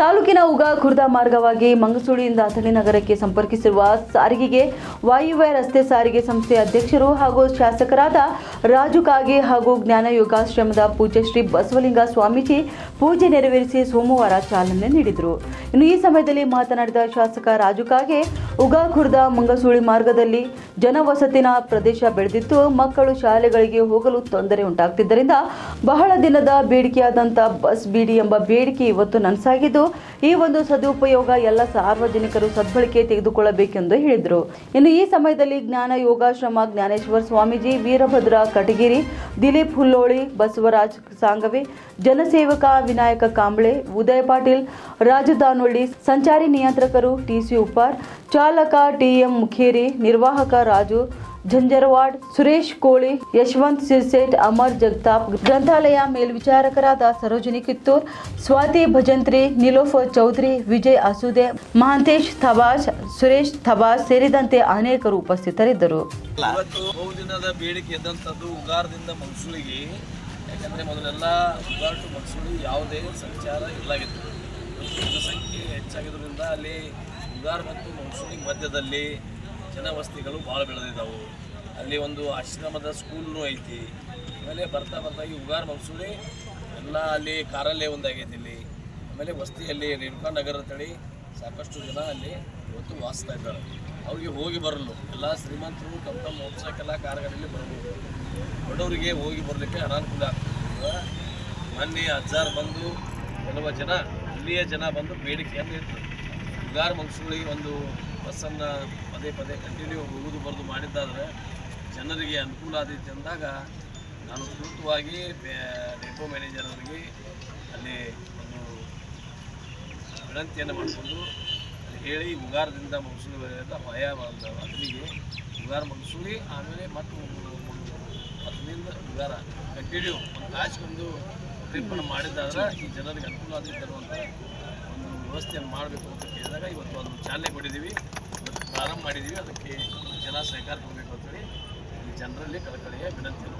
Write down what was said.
ತಾಲೂಕಿನ ಉಗ ಖುರ್ದಾ ಮಾರ್ಗವಾಗಿ ಮಂಗಸೂಳಿಯಿಂದ ಅಥಣಿ ನಗರಕ್ಕೆ ಸಂಪರ್ಕಿಸಿರುವ ಸಾರಿಗೆಗೆ ವಾಯುವ್ಯ ರಸ್ತೆ ಸಾರಿಗೆ ಸಂಸ್ಥೆ ಅಧ್ಯಕ್ಷರು ಹಾಗೂ ಶಾಸಕರಾದ ರಾಜು ಕಾಗೆ ಹಾಗೂ ಜ್ಞಾನ ಯೋಗಾಶ್ರಮದ ಪೂಜ್ಯ ಬಸವಲಿಂಗ ಸ್ವಾಮೀಜಿ ಪೂಜೆ ನೆರವೇರಿಸಿ ಸೋಮವಾರ ಚಾಲನೆ ನೀಡಿದರು. ಇನ್ನು ಈ ಸಮಯದಲ್ಲಿ ಮಾತನಾಡಿದ ಶಾಸಕ ರಾಜು ಕಾಗೆ, ಉಗಾ ಖುರ್ದಾ ಮಂಗಸೂಳಿ ಮಾರ್ಗದಲ್ಲಿ ಜನವಸತಿನ ಪ್ರದೇಶ ಬೆಳೆದಿದ್ದು ಮಕ್ಕಳು ಶಾಲೆಗಳಿಗೆ ಹೋಗಲು ತೊಂದರೆ ಉಂಟಾಗ್ತಿದ್ದರಿಂದ ಬಹಳ ದಿನದ ಬೇಡಿಕೆಯಾದಂಥ ಬಸ್ ಬಿಡಿ ಎಂಬ ಬೇಡಿಕೆ ಇವತ್ತು ನನಸಾಗಿದ್ದು, ಈ ಒಂದು ಸದುಪಯೋಗ ಎಲ್ಲ ಸಾರ್ವಜನಿಕರು ಸದ್ಬಳಕೆ ತೆಗೆದುಕೊಳ್ಳಬೇಕೆಂದು ಹೇಳಿದರು. ಇನ್ನು ಈ ಸಮಯದಲ್ಲಿ ಜ್ಞಾನ ಯೋಗಾಶ್ರಮ ಜ್ಞಾನೇಶ್ವರ ಸ್ವಾಮೀಜಿ, ವೀರಭದ್ರ ಕಟಗಿರಿ, ದಿಲೀಪ್ ಹುಲ್ಲೋಳಿ, ಬಸವರಾಜ್ ಸಾಂಗವೆ, ಜನಸೇವಕ ವಿನಾಯಕ ಕಾಂಬ್ಳೆ, ಉದಯ ಪಾಟೀಲ್ ರಾಜದಾನೊಳ್ಳಿ ಸಂಚಾರಿ ನಿಯಂತ್ರಕರು ಟಿಸಿ ಉಪ್ಪಾರ್ ಚಾಲಕ ಟಿಎಂ ಮುಖೇರಿ, ನಿರ್ವಾಹಕ ರಾಜು ಝಂಜರವಾಡ್ ಸುರೇಶ್ ಕೋಳಿ, ಯಶವಂತ್ ಸಿರ್ಸೇಟ್, ಅಮರ್ ಜಗತಾಪ್, ಗ್ರಂಥಾಲಯ ಮೇಲ್ವಿಚಾರಕರಾದ ಸರೋಜಿನಿ ಕಿತ್ತೂರ್, ಸ್ವಾತಿ ಭಜಂತ್ರಿ ನಿಲೋಫರ್ ಚೌಧರಿ, ವಿಜಯ್ ಅಸುದೆ, ಮಹಾಂತೇಶ್ ಥಬಾಜ್ ಸುರೇಶ್ ಥಬಾಸ್ ಸೇರಿದಂತೆ ಅನೇಕರು ಉಪಸ್ಥಿತರಿದ್ದರು. ಯಾವುದೇ ಸಂಚಾರ ಇಲ್ಲಾಗಿತ್ತು. ಸಂಖ್ಯೆ ಹೆಚ್ಚಾಗಿದ್ದರಿಂದ ಅಲ್ಲಿ ಉಗಾರ್ ಮತ್ತು ಮಂಗಸೂಳಿ ಮಧ್ಯದಲ್ಲಿ ಜನವಸತಿಗಳು ಭಾಳ ಬೆಳೆದಿದ್ದಾವೆ. ಅಲ್ಲಿ ಒಂದು ಆಶ್ರಮದ ಸ್ಕೂಲ್ನೂ ಐತಿ. ಆಮೇಲೆ ಬರ್ತಾ ಬರ್ತಾ ಈ ಉಗಾರ್ ಮಂಗಸೂಳಿ ಎಲ್ಲ ಅಲ್ಲಿ ಕಾರಲ್ಲೇ ಒಂದಾಗೈತಿ ಇಲ್ಲಿ. ಆಮೇಲೆ ವಸ್ತಿಯಲ್ಲಿ ರೇಣುಕಾ ನಗರ ತಳಿ ಸಾಕಷ್ಟು ಜನ ಅಲ್ಲಿ ಇವತ್ತು ವಾಸಿಸ್ತಾ ಇದ್ದಾರೆ. ಅವ್ರಿಗೆ ಹೋಗಿ ಬರಲು. ಎಲ್ಲ ಶ್ರೀಮಂತರು ತಮ್ಮ ತಮ್ಮ ಮೋಟರ್ಸೈಕಲ್ ಕಾರ್ಗಳಲ್ಲಿ ಬರಬಹುದು ಬಡವರಿಗೆ ಹೋಗಿ ಬರಲಿಕ್ಕೆ ಅನಾನುಕೂಲ ಆಗ್ತದೆ. ಮೊನ್ನೆ ಅಜ್ಜಾರ್ ಬಂದು ಕೆಲವು ಜನ ಇಲ್ಲಿಯ ಜನ ಬಂದು ಬೇಡಿಕೆಯನ್ನು ಇಟ್ಟರು ಉಗಾರ್ ಮನುಷ್ಯಗಳಿಗೆ ಒಂದು ಬಸ್ಸನ್ನು ಪದೇ ಪದೇ ಕಂಟಿನ್ಯೂ ಹೋಗುದು, ಬರೋದು ಮಾಡಿದ್ದಾದರೆ ಜನರಿಗೆ ಅನುಕೂಲ ಆದೈತೆ ಅಂದಾಗ ನಾನು ಸೂಕ್ತವಾಗಿ ಡೆಪೋ ಮ್ಯಾನೇಜರ್ ಅವರಿಗೆ ಅಲ್ಲಿ ಒಂದು ವಿನಂತಿಯನ್ನು ಮಾಡಿಕೊಂಡು ಅಲ್ಲಿ ಹೇಳಿ ಉಗಾರದಿಂದ ಮಂಗಸೂಳಿ ಭಯ ಅದನಿಗೆ ಉಗಾರ ಮಂಗಸೂಳಿ ಆಮೇಲೆ ಮತ್ತು ಅದರಿಂದ ಉಗಾರ ಕಂಟಿನ್ಯೂ ಒಂದು ತಾಸಿಗೊಂದು ಟ್ರಿಪ್ಪನ್ನು ಮಾಡಿದ್ದಾದ್ರೆ ಈ ಜನರಿಗೆ ಅನುಕೂಲ ಆದಿತ್ತು ಒಂದು ವ್ಯವಸ್ಥೆಯನ್ನು ಮಾಡಬೇಕು ಅಂತ ಕೇಳಿದಾಗ ಇವತ್ತು ಒಂದು ಚಾಲನೆ ಕೊಟ್ಟಿದ್ದೀವಿ. ಇವತ್ತು ಪ್ರಾರಂಭ ಮಾಡಿದ್ದೀವಿ. ಅದಕ್ಕೆ ಜನ ಸಹಕಾರ ಕೊಡಬೇಕು ಅಂತೇಳಿ ಈ ಜನರಲ್ಲಿ ಕಳಕಳಿಯ ವಿನಂತಿಯನ್ನು